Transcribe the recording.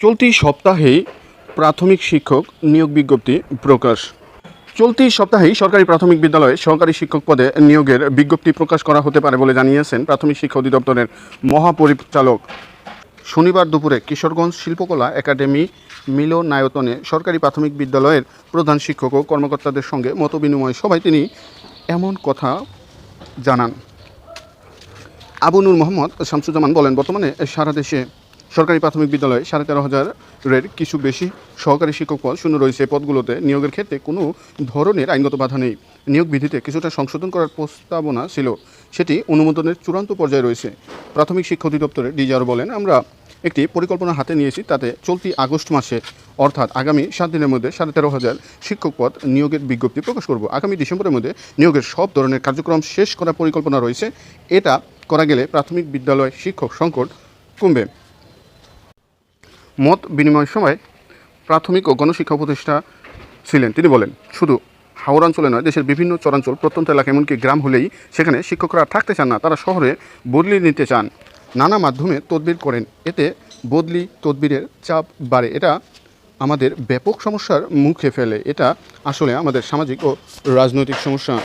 চলতি সপ্তাহেই প্রাথমিক শিক্ষক নিয়োগ বিজ্ঞপ্তি প্রকাশ। চলতি সপ্তাহেই সরকারি প্রাথমিক বিদ্যালয়ে সহকারী শিক্ষক পদে নিয়োগের বিজ্ঞপ্তি প্রকাশ করা হতে পারে বলে জানিয়েছেন প্রাথমিক শিক্ষা অধিদপ্তরের মহাপরিচালক। শনিবার দুপুরে কিশোরগঞ্জ শিল্পকলা একাডেমি মিলনায়তনে সরকারি প্রাথমিক বিদ্যালয়ের প্রধান শিক্ষক ও কর্মকর্তাদের সঙ্গে মতবিনিময় সভায় তিনি এমন কথা জানান। আবু নূর মোহাম্মদ শামসুজ্জামান বলেন, বর্তমানে সারা দেশে সরকারি প্রাথমিক বিদ্যালয়ে সাড়ে তেরো হাজারের কিছু বেশি সহকারী শিক্ষক পদ শূন্য রয়েছে। পদগুলোতে নিয়োগের ক্ষেত্রে কোনো ধরনের আইনগত বাধা নেই। নিয়োগ বিধিতে কিছুটা সংশোধন করার প্রস্তাবনা ছিল, সেটি অনুমোদনের চূড়ান্ত পর্যায়ে রয়েছে। প্রাথমিক শিক্ষা অধিদপ্তরের ডিজার বলেন, আমরা একটি পরিকল্পনা হাতে নিয়েছি, তাতে চলতি আগস্ট মাসে, অর্থাৎ আগামী সাত দিনের মধ্যে সাড়ে তেরো হাজার শিক্ষক পদ নিয়োগের বিজ্ঞপ্তি প্রকাশ করব। আগামী ডিসেম্বরের মধ্যে নিয়োগের সব ধরনের কার্যক্রম শেষ করার পরিকল্পনা রয়েছে। এটা করা গেলে প্রাথমিক বিদ্যালয় শিক্ষক সংকট কমবে। মত বিনিময় সময় প্রাথমিক ও গণশিক্ষা উপদেষ্টা ছিলেন। তিনি বলেন, শুধু হাওড় অঞ্চলে নয়, দেশের বিভিন্ন চরাঞ্চল, প্রত্যন্ত এলাকা, এমনকি গ্রাম হলেই সেখানে শিক্ষকরা থাকতে চান না। তারা শহরে বদলি নিতে চান। নানা মাধ্যমে তদবির করেন। এতে বদলি, তদবিরের চাপ বাড়ে। এটা আমাদের ব্যাপক সমস্যার মুখে ফেলে। এটা আসলে আমাদের সামাজিক ও রাজনৈতিক সমস্যা।